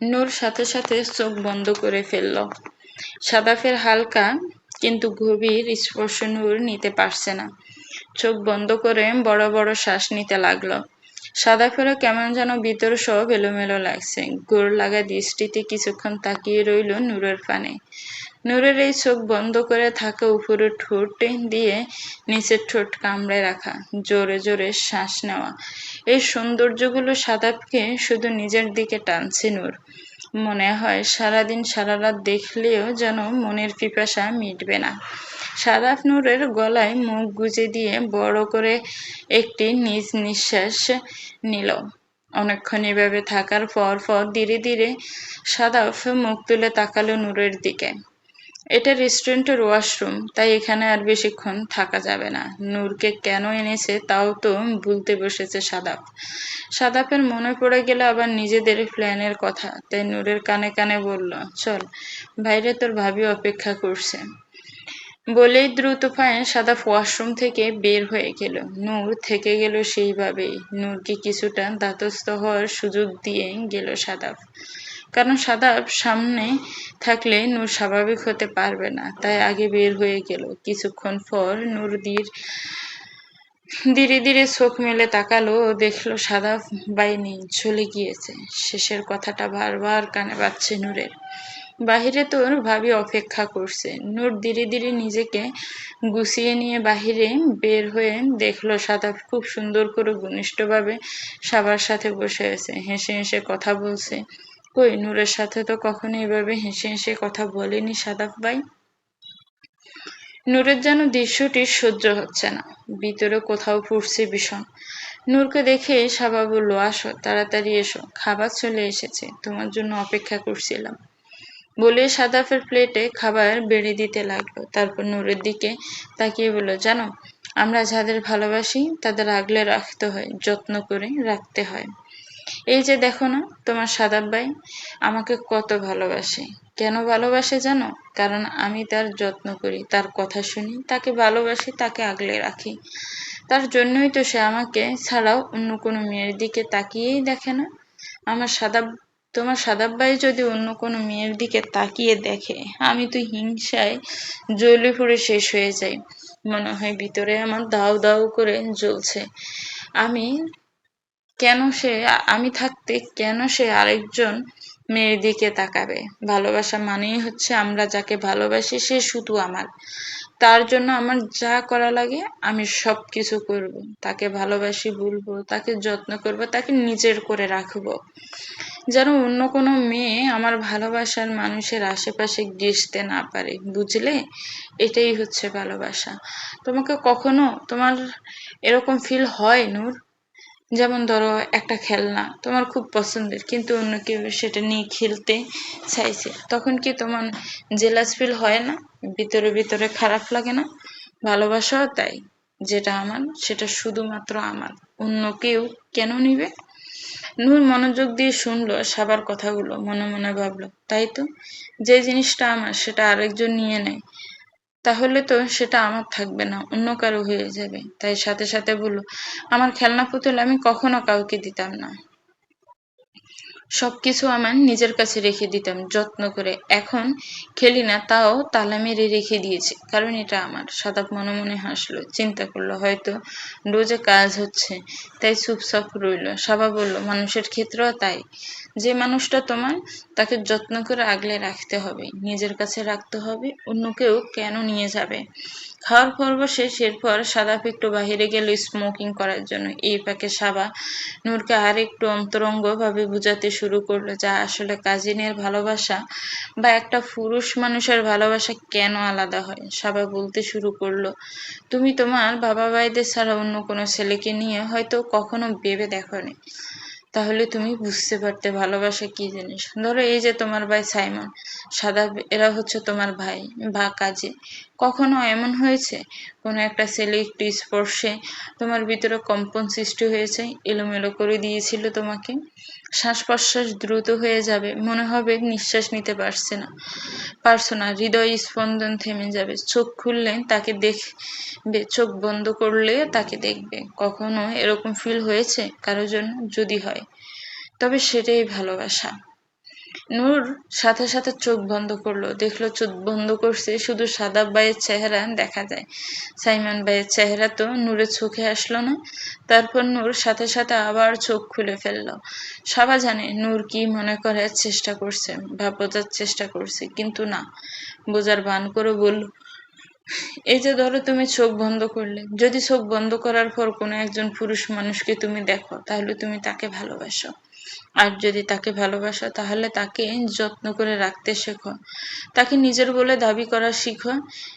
নূর সাথে সাথে চোখ বন্ধ করে ফেলল। সাদাফের হালকা কিন্তু গভীর স্পর্শ নূর নিতে পারছে না। চোখ বন্ধ করে বড় বড় শ্বাস নিতে লাগল। সাদা ফেরা কেমন যেন ভিতর সব এলোমেলো লাগছে। গোড় লাগা দৃষ্টিতে কিছুক্ষণ তাকিয়ে রইল নূরের পানে। নূরের এই চোখ বন্ধ করে থাকা উপরে ঠোঁট দিয়ে নিচের ঠোঁট কামড়ে রাখা, জোরে জোরে শ্বাস নেওয়া। এই সৌন্দর্যগুলো সাদাবকে শুধু নিজের দিকে টানছে নূর। মনে হয় সারাদিন সারা রাত দেখলেও যেন মনের পিপাসা মিটবে না। সাদাফ নূরের গলায় মুখ গুজে দিয়ে বড় করে একটি নিজ নিঃশ্বাস নিল। অনেকক্ষণ এভাবে থাকার পর পর ধীরে ধীরে সাদাফ মুখ তুলে তাকালো নূরের দিকে। এটা রেস্টুরেন্টের ওয়াশরুম, তাই এখানে আর বেশিক্ষণ থাকা যাবে না। নূরকে কেন এনেছে তাও তো ভুলতে বসেছে সাদাপ সাদাপের মনে পড়ে গেলে আবার নিজেদের প্ল্যানের কথা। তাই নূরের কানে কানে বলল, চল, বাইরে তোর ভাবি অপেক্ষা করছে। বলেই দ্রুত পায়ে সাদাফ ওয়াশরুম থেকে বের হয়ে গেল। নূর থেকে গেল সেইভাবেই। নূরকে কিছুটা দাতস্থ হওয়ার সুযোগ দিয়ে গেল সাদাফ কারণ সাদাব সামনে থাকলে নূর স্বাভাবিক হতে পারবে না, তাই আগে বের হয়ে গেল। কিছুক্ষণ পর নূরদির ধীরে ধীরে চোখ মেলে তাকালো দেখল সাদা বাইনি চলে গিয়েছে। শেষের কথাটা বারবার কানে বাজছে নূরের। বাহিরে তোর ভাবি অপেক্ষা করছে। নূর ধীরে ধীরে নিজেকে গুছিয়ে নিয়ে বাহিরে বের হয়ে দেখল সাদা খুব সুন্দর করে ঘনিষ্ঠভাবে সবার সাথে বসে আছে, হেসে হেসে কথা বলছে। কই, নূরের সাথে তো কখনো এভাবে হেসে হেসে কথা বলেনি সাদাফ ভাই? নূরের যেন দৃশ্যটি সহ্য হচ্ছে না, ভিতরে কোথাও ফুটছে ভীষণ নূরকে দেখে সাবা বলল, আসো, তাড়াতাড়ি এসো, খাবার চলে এসেছে, তোমার জন্য অপেক্ষা করছিলাম। বলে সাদাফের প্লেটে খাবার বেড়ে দিতে লাগল। তারপর নূরের দিকে তাকিয়ে বলল, জানো, আমরা যাদের ভালোবাসি তাদের আগলে রাখতে হয়, যত্ন করে রাখতে হয়। এই যে দেখো না, তোমার সাদাব ভাই আমাকে কত ভালোবাসে। কেন ভালোবাসে জানো? কারণ আমি তার যত্ন করি, তার কথা শুনি, তাকে ভালোবাসি, তাকে আগলে রাখি। তার জন্যই তো সে আমাকে ছাড়াও অন্য কোনো মেয়ের দিকে তাকিয়েই দেখে না। আমার সাদা তোমার সাদাব ভাই যদি অন্য কোনো মেয়ের দিকে তাকিয়ে দেখে, আমি তো হিংসায় জ্বলে পড়ে শেষ হয়ে যাই। মনে হয় ভিতরে আমার দাউ দাউ করে জ্বলছে। আমি কেন সে, আমি থাকতে কেন সে আরেকজন মেয়ের দিকে তাকাবে? ভালোবাসা মানেই হচ্ছে আমরা যাকে ভালোবাসি, সে শুধু আমার। তার জন্য আমার যা করা লাগে, আমি সব কিছু করব। তাকে ভালোবাসি বলব তাকে যত্ন করব, তাকে নিজের করে রাখব। যেন অন্য কোনো মেয়ে আমার ভালোবাসার মানুষের আশেপাশে ঘেসতে না পারে, বুঝলে? এটাই হচ্ছে ভালোবাসা। তোমাকে কখনো তোমার এরকম ফিল হয়, নূর? যেমন ধরো একটা খেলনা, তোমার খুব পছন্দের, কিন্তু অন্য কেউ সেটা নিয়ে খেলতে চাইছে। তখন কি তোমার জেলাস ফিল হয় না? ভিতরে ভিতরে খারাপ লাগে না? ভালোবাসাও তাই, যেটা আমার, সেটা শুধুমাত্র আমার। অন্য কেউ কেন নিবে? নূর মনোযোগ দিয়ে শুনলো সাবার কথাগুলো, মনে মনে ভাবলো, তাই তো? যে জিনিসটা আমার, সেটা আরেকজন নিয়ে নেয়। তাহলে তো সেটা আমার থাকবে না, অন্য কারও হয়ে যাবে। তাই সাথে সাথে বলল, আমার খেলনা পুতুল আমি কখনো কাউকে দিতাম না। সবকিছু আমার নিজের কাছে রেখে দিতাম, যত্ন করে। এখন খেলি না, তাও তালা মেরে রেখে দিয়েছি, কারণ এটা আমার। সাদাপ মনে মনে হাসলো, চিন্তা করল, হয়তো রোজে কাজ হচ্ছে, তাই চুপচাপ রইল। সাবা বলল, মানুষের ক্ষেত্রেও তাই। যে মানুষটা তোমার, তাকে যত্ন করে আগলে রাখতে হবে, নিজের কাছে রাখতে হবে অন্য কেউ কেন নিয়ে যাবে? খাওয়ার পর্ব শেষ, এরপর সাদাপ একটু বাহিরে গেল স্মোকিং করার জন্য। এই পাকে সাবা নূরকে আর একটু অন্তরঙ্গ ভাবে বুঝাতে শুরু করল যা আসলে কাজিনের ভালোবাসা বা একটা পুরুষ মানুষের ভালোবাসা কেন আলাদা হয়? সাবা বলতে শুরু করল, তুমি তোমার বাবা ভাইদের ছাড়া অন্য কোনো ছেলেকে নিয়ে হয়তো কখনো ভেবে দেখনি। তাহলে তুমি বুঝতে পারতে, ভালোবাসা কি জিনিস? ধরো এই যে তোমার ভাই সাইমন, সাদা এরা হচ্ছে তোমার ভাই বা কাজে। কখনো এমন হয়েছে? কোনো একটা ছেলে একটু স্পর্শে তোমার ভিতরে কম্পন সৃষ্টি হয়েছে, এলোমেলো করে দিয়েছিল তোমাকে? শ্বাস প্রশ্বাস দ্রুত হয়ে যাবে, মনে হবে নিঃশ্বাস নিতে পারছে না। পারছ না, হৃদয় স্পন্দন থেমে যাবে। চোখ খুললে তাকে দেখবে, চোখ বন্ধ করলে তাকে দেখবে। কখনো এরকম ফিল হয়েছে? কারও জন্য যদি হয়, তবে সেটাই ভালোবাসা। নূর সাথে সাথে চোখ বন্ধ করল। দেখল চোখ বন্ধ করছে, শুধু সাদা ভাইয়ের চেহারা দেখা যায়। সাইমন ভাইয়ের চেহারা তো নূরের চোখে আসলো না। তারপর নূর সাথে সাথে আবার চোখ খুলে ফেলল। সবাই জানে নূর কি মনে করার চেষ্টা করছে বা বোঝার চেষ্টা করছে, কিন্তু না, বোঝার বান করে বলল, এই যে ধরো তুমি চোখ বন্ধ করলে। যদি চোখ বন্ধ করার পর কোনো একজন পুরুষ মানুষকে তুমি দেখো, তাহলে তুমি তাকে ভালোবাসো। আর যদি তাকে ভালোবাসো, তাহলে তাকে যত্ন করে রাখতে শেখো। তাকে নিজের বলে দাবি করা শিখো।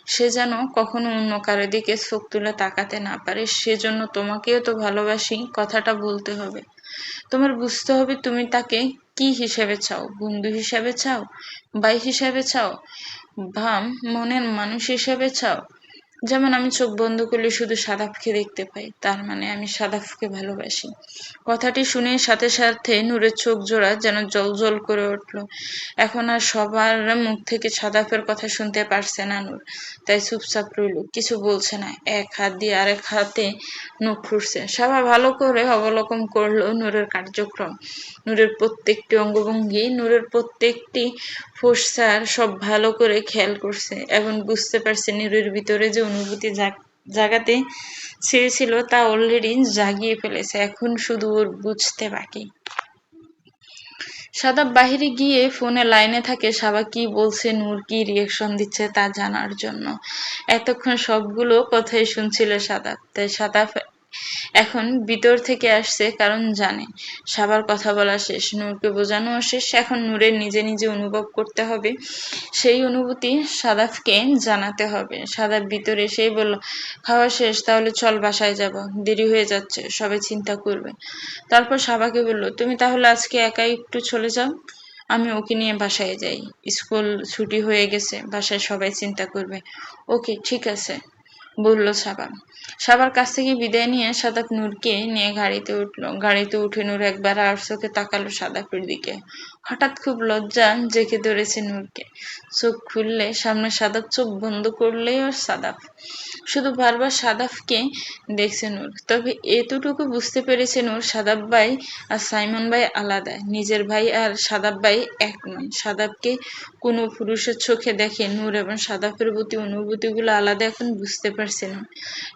সে যেন কখনো অন্য কারও দিকে চোখ তুলে তাকাতে না পারে, সেজন্য তোমাকেও তো ভালোবাসি, কথাটা বলতে হবে। তোমার বুঝতে হবে তুমি তাকে কি হিসেবে চাও, বন্ধু হিসেবে চাও, ভাই হিসেবে চাও, ভাম, মনের মানুষ হিসেবে চাও। যেমন আমি চোখ বন্ধ করলে শুধু সাদাফকে দেখতে পাই, তার মানে আমি সাদাফকে ভালোবাসি। কথাটি শুনে সাথে সাথে নূরের চোখ জোড়া যেন জল জল করে উঠল। এখন আর সবার মুখ থেকে সাদাফের কথা শুনতে পারছে না নূর, তাই চুপচাপ রইল, কিছু বলছে না। এক হাত দিয়ে আরেক হাতে নখ ফুটছে সবা ভালো করে অবলোকন করল নূরের কার্যক্রম। নূরের প্রত্যেকটি অঙ্গভঙ্গি, নূরের প্রত্যেকটি ফোসার সব ভালো করে খেয়াল করছে। এখন বুঝতে পারছে নূরের ভিতরে যে অনুভূতি জাগাতে চেয়েছিল তা অলরেডি জাগিয়ে ফেলেছে, এখন শুধু ওর বুঝতে বাকি। সাদা বাহিরে গিয়ে ফোনে লাইনে থাকে, সাবা কি বলছে, নূর কি রিয়েকশন দিচ্ছে তা জানার জন্য। এতক্ষণ সবগুলো কথাই শুনছিল সাদা তাই সাদা এখন ভিতর থেকে আসছে, কারণ জানে। সবার কথা বলা শেষ, নূরকে বোঝানো শেষ। এখন নূরের নিজে নিজে অনুভব করতে হবে। সেই অনুভূতি সাদাফকে জানাতে হবে। সাদাফ ভিতরে এসেই বলল, খাওয়া শেষ, তাহলে চল বাসায় যাব। দেরি হয়ে যাচ্ছে, সবাই চিন্তা করবে। তারপর সাবাকে বলল, তুমি তাহলে আজকে একাই একটু চলে যাও? আমি ওকে নিয়ে বাসায় যাই। স্কুল ছুটি হয়ে গেছে, বাসায় সবাই চিন্তা করবে। ওকে, ঠিক আছে। বলল সাবা। সাবার কাছ থেকে বিদায় নিয়ে সাদাক নূরকে নিয়ে গাড়িতে উঠল। গাড়িতে উঠে নূর একবার আর চোখে তাকালো সাদাকের দিকে। হঠাৎ খুব লজ্জা জেকে ধরেছে নূরকে। চোখ খুললে সামনে সাদাপ, চোখ বন্ধ করলেই ওর সাদাফ শুধু বারবার সাদাফকে দেখছে নূর। তবে এতটুকু বুঝতে পেরেছে নূর সাদাব ভাই আর সাইমন ভাই আলাদা। নিজের ভাই আর সাদাব ভাই এক নয় সাদাবকে কোনো পুরুষের চোখে দেখে নূর এবং সাদাফের প্রতি অনুভূতিগুলো আলাদা এখন বুঝতে পারছে না।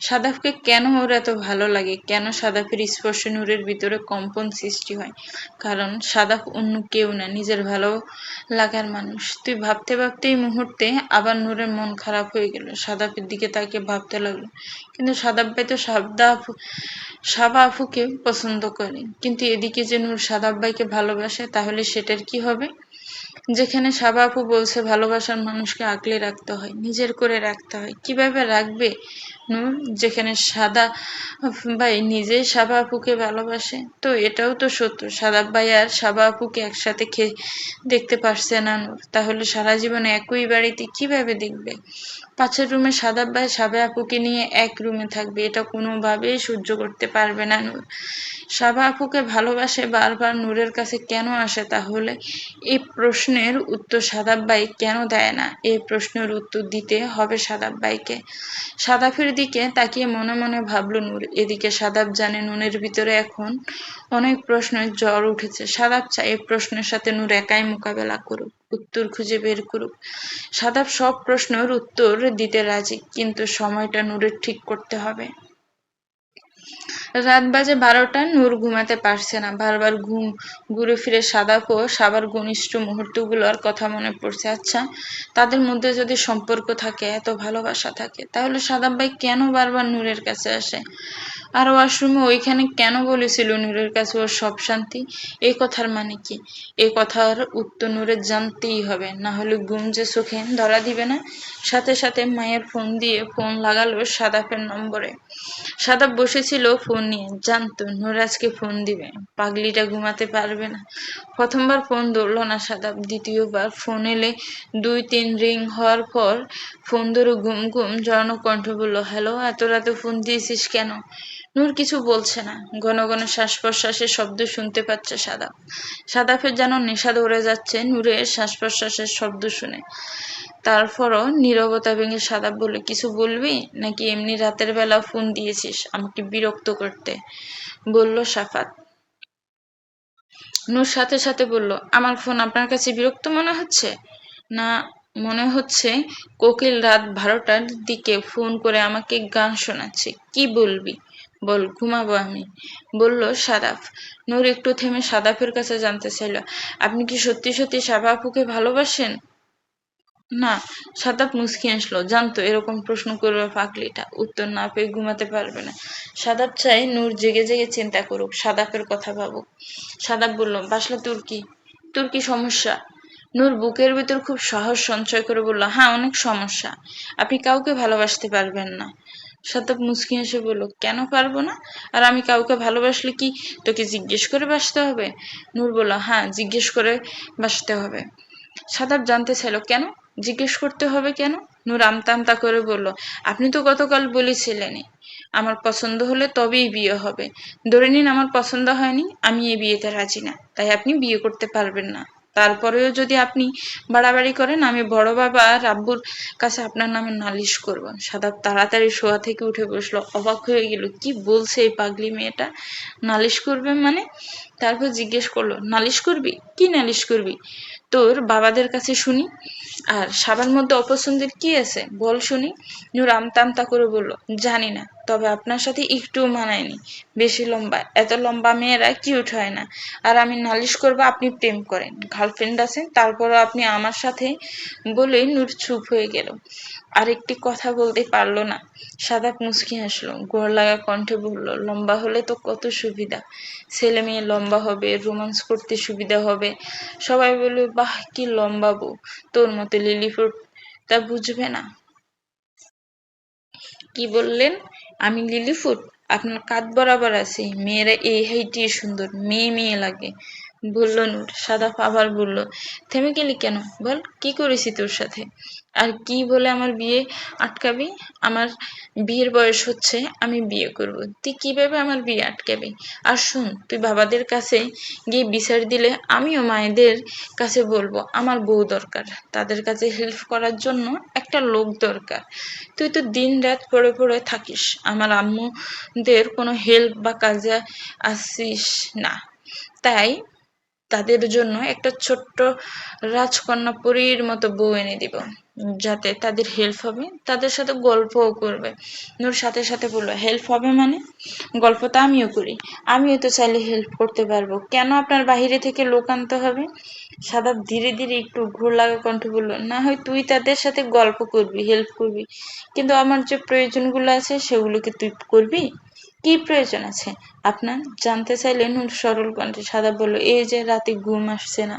সাদাফকে কেন ওর এত ভালো লাগে? কেন সাদাফের স্পর্শ নূরের ভিতরে কম্পন সৃষ্টি হয়? কারণ সাদাফ অন্য কেউ না, নিজের ভালো লাগার মানুষ। তুই ভাবতে ভাবতে এই মুহূর্তে আবার নূরের মন খারাপ হয়ে গেল। সাদাপের দিকে তাকে ভাবতে লাগল। কিন্তু সাদাব ভাই তো সাবদা আফু সাবা আফুকে পছন্দ করে। কিন্তু এদিকে যে নূর সাদাব ভাইকে ভালোবাসে, তাহলে সেটার কি হবে? যেখানে সাবাপু বলছে, ভালোবাসার মানুষকে আঁকলে রাখতে হয়, নিজের করে রাখতে হয়। কীভাবে রাখবে যেখানে সাদা ভাই নিজেই সাবা আপুকে ভালোবাসে। তো এটাও তো সত্য, সাদা ভাই আর সাবা আপুকে একসাথে খেয়ে দেখতে পারছে না তাহলে সারা জীবনে একই বাড়িতে কীভাবে দেখবে? পাশের রুমে সাদা ভাই সাবে আপুকে নিয়ে এক রুমে থাকবে, এটা কোনোভাবেই সহ্য করতে পারবে না নূর। সাবা আপুকে ভালোবাসে বারবার নূরের কাছে কেন আসে তাহলে? এই প্রশ্নের উত্তর সাদাব ভাই কেন দেয় না? এই প্রশ্নের উত্তর দিতে হবে সাদাব ভাইকে সাদাফের দিকে তাকিয়ে মনে মনে ভাবলো নূর। এদিকে সাদাব জানে নুনের ভিতরে এখন অনেক প্রশ্নের জ্বর উঠেছে। সাদাব চায় এই প্রশ্নের সাথে নূর একাই মোকাবেলা করুক। উত্তর খুঁজে বের করুক। সাদাব সব প্রশ্নের উত্তর দিতে রাজি, কিন্তু সময়টা নূরের ঠিক করতে হবে। রাত বাজে বারোটা, নূর ঘুমাতে পারছে না। বারবার ঘুম ঘুরে ফিরে সাদা ও সাবার ঘনিষ্ঠ মুহূর্তগুলোর কথা মনে পড়ছে। আচ্ছা তাদের মধ্যে যদি সম্পর্ক থাকে, এত ভালোবাসা থাকে, তাহলে সাদাব ভাই কেন বারবার নূরের কাছে আসে? আর ওয়াশরুমে ওইখানে কেন বলেছিল নূরের কাছে ওর সব শান্তি? এই কথার মানে কি? এই কথার উত্তর নূরের জানতেই হবে। না হলে গুম যে চোখে ধরা দিবে না? সাথে সাথে মায়ের ফোন দিয়ে ফোন লাগালো সাদাফের নম্বরে। সাদাফ বসেছিল ফোন নিয়ে। জানতো নূর আজকে ফোন দিবে। পাগলিটা ঘুমাতে পারবে না। প্রথমবার ফোন ধরলো না সাদাব দ্বিতীয়বার ফোন এলে দুই, তিন রিং হওয়ার পর ফোন ধরে ঘুম ঘুম জড়ানো কণ্ঠ বলল, হ্যালো, এত রাতে ফোন দিয়েছিস কেন? নূর কিছু বলছে না। ঘন ঘন শ্বাস প্রশ্বাসের শব্দ শুনতে পাচ্ছে সাদাফ সাদাফের যেন নেশা ধরে যাচ্ছে নূরের শ্বাস প্রশ্বাসের শব্দ শুনে। তারপরও নীরবতা ভেঙে সাদাব বলে, কিছু বলবি? নাকি এমনি রাতের বেলা ফোন দিয়েছিস আমাকে বিরক্ত করতে? বলল সাফাত। নূর সাথে সাথে বলল, আমার ফোন আপনার কাছে বিরক্ত মনে হচ্ছে? না, মনে হচ্ছে কোকিল রাত বারোটার দিকে ফোন করে আমাকে গান শোনাচ্ছে। কি বলবি? বল, ঘুমাবো আমি। বলল সাদাফ নূর একটু থেমে সাদাফের কাছে জানতে চাইল, আপনি কি সত্যি সত্যি সাবা ভালোবাসেন? না। সাদাপ মুসকি আসলো জানতো, এরকম প্রশ্ন করবে পাগলিটা, উত্তর না পেয়ে ঘুমাতে পারবে না। সাদাপ চাই নূর জেগে জেগে চিন্তা করুক সাদাপের কথা ভাবুক। সাদাপ বলল, বাসলা তোর কি? তোর কি সমস্যা? নূর বুকের ভিতর খুব সাহস সঞ্চয় করে বলল হ্যাঁ অনেক সমস্যা। আপনি কাউকে ভালোবাসতে পারবেন না। সাদাপ মুসকি এসে বলল, কেন পারব না? আর আমি কাউকে ভালোবাসলে কি তোকে জিজ্ঞেস করে বাসতে হবে? নূর বলল হ্যাঁ জিজ্ঞেস করে বাসতে হবে। সাদাব জানতে চাইল, কেন? জিজ্ঞেস করতে হবে কেন? নূর আমতা আমতা করে বলল, আপনি তো গতকাল বলেছিলেনই, আমার পছন্দ হলে তবেই বিয়ে হবে। ধরে নিন আমার পছন্দ হয়নি, আমি এই বিয়েতে রাজি না, তাই আপনি বিয়ে করতে পারবেন না। তারপরেও যদি আপনি বাড়াবাড়ি করেন, আমি বড় বাবা রাব্বুর কাছে আপনার নামে নালিশ করব। সাদাব তাড়াতাড়ি শোয়া থেকে উঠে বসল, অবাক হয়ে গেল, কি বলছে এই পাগলি মেয়েটা? নালিশ করবে মানে? তারপর জিজ্ঞেস করল, নালিশ করবি? কি নালিশ করবি? তোর বাবাদের কাছে শুনি। আর সাবার মধ্যে অপছন্দের কি আছে? বল শুনি। নূর আমতা আমতা করে বলল, জানি না, তবে আপনার সাথে একটুও মানায়নি বেশি লম্বা, এত লম্বা মেয়েরা কিউট হয় না। আর আমি নালিশ করব, আপনি প্রেম করেন। গার্লফ্রেন্ড আছেন, তারপরও আপনি আমার সাথে বলেই নূর চুপ হয়ে গেল। আর একটি কথা বলতে পারল না। সাদাপ মুসকি হাসলো, গোড় লাগা কণ্ঠে বলল, লম্বা হলে তো কত সুবিধা। ছেলে মেয়ে লম্বা হবে, রোমান্স করতে সুবিধা হবে। সবাই বলবে বাহ, কি লম্বা বউ। তোর মতো লিলিফুট তা বুঝবে না? কি বললেন? আমি লিলি ফুট আপনার কাঁধ বরাবর আছে। মেয়েরা এই হাইটি সুন্দর, মেয়ে মেয়ে লাগে। বলল, নূর সাদাফ আবার বলল, থেমে গেলি কেন? বল, কি করেছি তোর সাথে? আর কি বলে আমার বিয়ে আটকাবি? আমার বিয়ের বয়স হচ্ছে, আমি বিয়ে করব। তুই কীভাবে আমার বিয়ে আটকাবি? আর শুন, তুই বাবাদের কাছে গিয়ে বিচার দিলে আমিও মায়েদের কাছে বলব, আমার বউ দরকার। তাদের কাছে হেল্প করার জন্য একটা লোক দরকার। তুই তো দিন রাত পড়ে পড়ে থাকিস। আমার আম্মুদের কোনো হেল্প বা কাজে আসিস না। তাই তাদের জন্য একটা ছোট্ট রাজকন্যা পরীর মতো বউ এনে দিব, যাতে তাদের হেল্প হবে। তাদের সাথে গল্পও করবে। নূর সাথে সাথে বলল হেল্প হবে মানে? গল্প তো আমিও করি। আমিও তো চাইলে হেল্প করতে পারব। কেন আপনার বাহিরে থেকে লোক আনতে হবে? সাদাব ধীরে ধীরে একটু ঘোর লাগা কণ্ঠে বলল, না হয় তুই তাদের সাথে গল্প করবি হেল্প করবি। কিন্তু আমার যে প্রয়োজনগুলো আছে সেগুলোকে তুই করবি? কি প্রয়োজন আছে? আপনার জানতে চাইলেন সরল কণ্ঠে সাদা বলল, এই যে রাতে ঘুম আসছে না,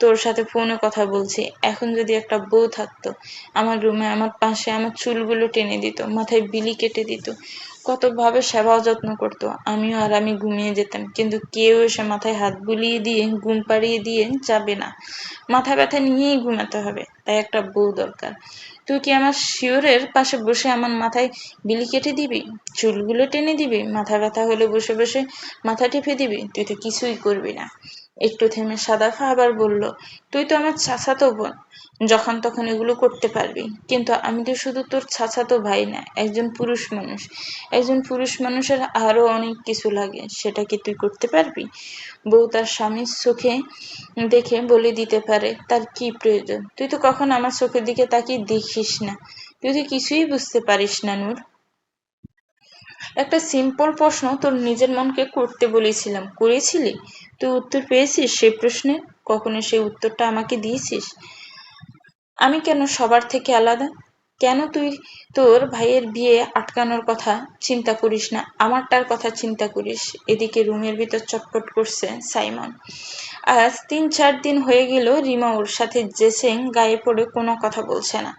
তোর সাথে ফোনে কথা বলছি। এখন যদি একটা বউ থাকতো, আমার রুমে আমার পাশে আমার চুলগুলো টেনে দিত, মাথায় বিলি কেটে দিত কতভাবে সেবা যত্ন করতো। আমিও আর আমি ঘুমিয়ে যেতাম, কিন্তু কেউ এসে মাথায় হাত বুলিয়ে দিয়ে, ঘুম পাড়িয়ে দিয়ে যাবে না। মাথা ব্যথা নিয়েই ঘুমাতে হবে, তাই একটা বউ দরকার। তুই কি আমার শিওরের পাশে বসে আমার মাথায় বিলি কেটে দিবি? চুলগুলো টেনে দিবি? মাথা ব্যথা হলে বসে বসে মাথা টেপে দিবি? তুই তো কিছুই করবি না। একটু থেমে সাদাফা আবার বলল, তুই তো আমার চাচাতো বোন। যখন তখন এগুলো করতে পারবি। কিন্তু আমি তো শুধু তোর ছাছাতো ভাই না, একজন পুরুষ মানুষ। একজন পুরুষ মানুষের আরও অনেক কিছু লাগে। সেটা কি তুই করতে পারবি? বউ তার স্বামীর চোখে দেখে বলে দিতে পারে, তার কি প্রয়োজন? তুই তো কখন আমার চোখের দিকে তাকিয়ে দেখিস না। তুই তো কিছুই বুঝতে পারিস না, নূর। একটা সিম্পল প্রশ্ন তোর নিজের মনকে করতে বলেছিলাম। করেছিলি? তুই উত্তর পেয়েছিস সেই প্রশ্নের? কখনো সেই উত্তরটা আমাকে দিয়েছিস? আমি কেন সবার থেকে আলাদা? কেন তুই তোর ভাইয়ের বিয়ে আটকানোর কথা চিন্তা করিস না? আমারটার কথা চিন্তা করিস? এদিকে রুমের ভিতর চটপট করছে সাইমন। আজ তিন চার দিন হয়ে গেল রিমা ওর সাথে জেসেং গায়ে পড়ে কোনো কথা বলছে না।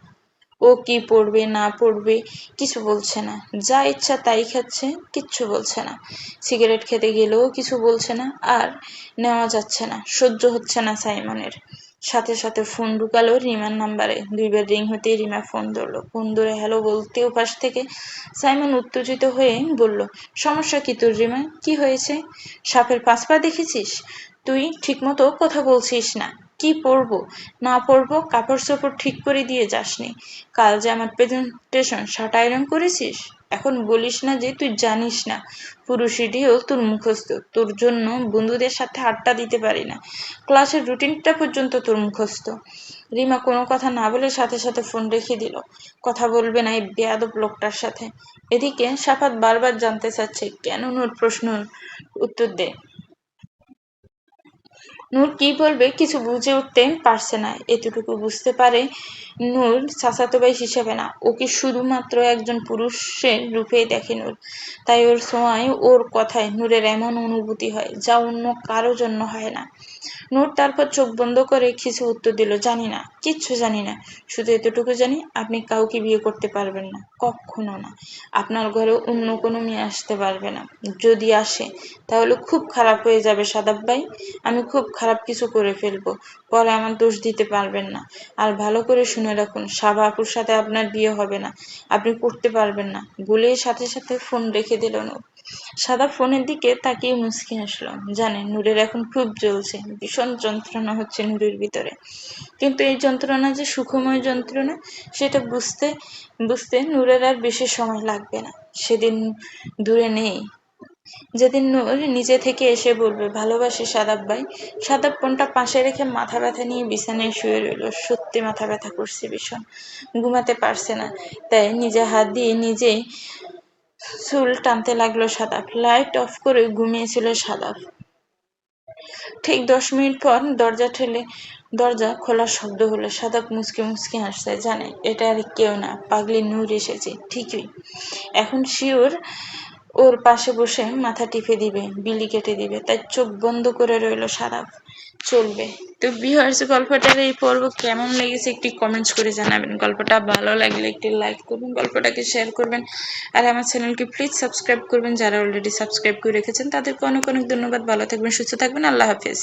ও কি পড়বে, না পড়বে, কিছু বলছে না। যা ইচ্ছা তাই খাচ্ছে, কিচ্ছু বলছে না। সিগারেট খেতে গেলেও কিছু বলছে না, আর নেওয়া যাচ্ছে না, সহ্য হচ্ছে না সাইমনের। সাথে সাথে ফোন ঢুকালো রিমার নাম্বারে। দুইবার রিং হতে রিমা ফোন ধরলো। ফোন ধরে হ্যালো বলতে ও পাশ থেকে সাইমন উত্তেজিত হয়ে বলল, সমস্যা কি তোর রিমা? কি হয়েছে? সাপের পাঁচ পা দেখেছিস? তুই ঠিকমতো কথা বলছিস না। কি পরবো? না পরবো কাপড় চোপড় ঠিক করে দিয়ে যাসনি। কাল যে আমার প্রেজেন্টেশন শার্ট আয়রন করেছিস? এখন বলিস না যে তুই জানিস না। পুরুষেরও তোর মুখস্থ। তোর জন্য বন্ধুদের সাথে আড্ডা দিতে পারি না। ক্লাসের রুটিনটা পর্যন্ত তোর মুখস্থ। রিমা কোনো কথা না বলে সাথে সাথে ফোন রেখে দিল। কথা বলবে না এই বেয়াদব লোকটার সাথে। এদিকে সাফাত বারবার জানতে চাচ্ছে, কেন নূর প্রশ্ন উত্তর দেয় নূর কি বলবে কিছু বুঝে উঠতে পারছে না। এতটুকু বুঝতে পারে নূর চাচাতো ভাই হিসেবে না। ওকে শুধুমাত্র একজন পুরুষের রূপে দেখে নূর? তাই ওর সময় ওর কথায় নূরের এমন অনুভূতি হয় যা অন্য কারও জন্য হয় না। নূর তারপর চোখ বন্ধ করে কিছু উত্তর দিল, জানি না, কিচ্ছু জানি না। শুধু এতটুকু জানি, আপনি কাউকে বিয়ে করতে পারবেন না, কখনো না। আপনার ঘরে অন্য কোনো মেয়ে আসতে পারবে না। যদি আসে, তাহলে খুব খারাপ হয়ে যাবে, সাদাব ভাই। আমি খুব খারাপ কিছু করে ফেলব, পরে আমার দোষ দিতে পারবেন না। আর ভালো করে শুনে রাখুন, সাবা আপুর সাথে আপনার বিয়ে হবে না। আপনি করতে পারবেন না। বলে সাথে সাথে ফোন রেখে দিল নূর। সাদা ফোনের দিকে তাকিয়ে মুসকি হাসলো। জানে, নূরের এখন খুব জ্বলছে। ভীষণ যন্ত্রণা হচ্ছে নূরের ভিতরে। কিন্তু এই যন্ত্রণা যে সুখময় যন্ত্রণা, সেটা বুঝতে বুঝতে নূরের আর বেশি সময় লাগবে না। সেদিন দূরে নেই। যেদিন নূর নিজে থেকে এসে বলবে, ভালোবাসি সাদাব ভাই। সাদাব ফোনটা পাশে রেখে মাথা ব্যথা নিয়ে বিছানায় শুয়ে রইল। সত্যি মাথা ব্যথা করছে ভীষণ। ঘুমাতে পারছে না। তাই নিজে হাত দিয়ে নিজেই চুল টানতে লাগল সাদাফ লাইট অফ করে ঘুমিয়েছিল সাদাফ ঠিক দশ মিনিট পর দরজা ঠেলে দরজা খোলার শব্দ হলো। সাদাফ মুসকে মুসকে হাসতে জানে, এটা আর কেউ না। পাগলি নূর এসেছে। ঠিকই। এখন শিওর ওর পাশে বসে মাথা টিপে দিবে, বিলি কেটে দিবে। তাই চোখ বন্ধ করে রইল সারা। চলবে। তো বিহার্স গল্পটার এই পর্ব কেমন লেগেছে একটি কমেন্টস করে জানাবেন। গল্পটা ভালো লাগলে একটি লাইক করবেন, গল্পটাকে শেয়ার করবেন। আর আমার চ্যানেলকে প্লিজ সাবস্ক্রাইব করবেন। যারা অলরেডি সাবস্ক্রাইব করে রেখেছেন, তাদেরকে অনেক অনেক ধন্যবাদ। ভালো থাকবেন, সুস্থ থাকবেন। আল্লাহ হাফিজ।